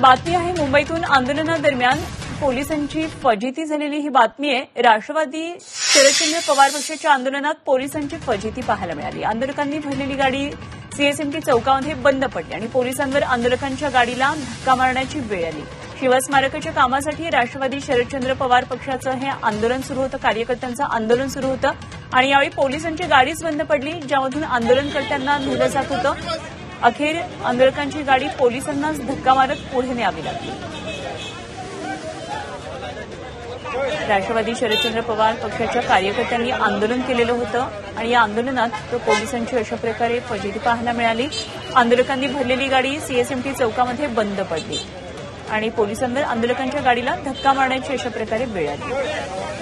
बातमी आहे मुंबईतून आंदोलनादरम्यान पोलिसांची फजिती झालेली ही बातमी आहे. राष्ट्रवादी शरदचंद्र पवार पक्षाच्या आंदोलनात पोलिसांची फजिती पाहायला मिळाली. आंदोलकांनी भरलेली गाडी सीएसएमटी चौकामध्ये बंद पडली आणि पोलिसांवर आंदोलकांच्या गाडीला धक्का मारण्याची वेळ आली. शिवस्मारकाच्या कामासाठी राष्ट्रवादी शरदचंद्र पवार पक्षाचं हे आंदोलन सुरू होतं. कार्यकर्त्यांचं आंदोलन सुरू होतं आणि यावेळी पोलिसांची गाडीच बंद पडली ज्यामधून आंदोलनकर्त्यांना धुलं जात होतं. अखेर आंदोलकांची गाडी पोलिसांनाच धक्का मारत पुढे न्यावी लागली. राष्ट्रवादी शरदचंद्र पवार पक्षाच्या कार्यकर्त्यांनी आंदोलन केलेलं होतं आणि या आंदोलनात पोलिसांची अशा प्रकारे फजिती पाहायला मिळाली. आंदोलकांनी भरलेली गाडी सीएसएमटी चौकामध्ये बंद पडली आणि पोलिसांवर आंदोलकांच्या गाडीला धक्का मारण्याची अशा प्रकारे वेळ आली.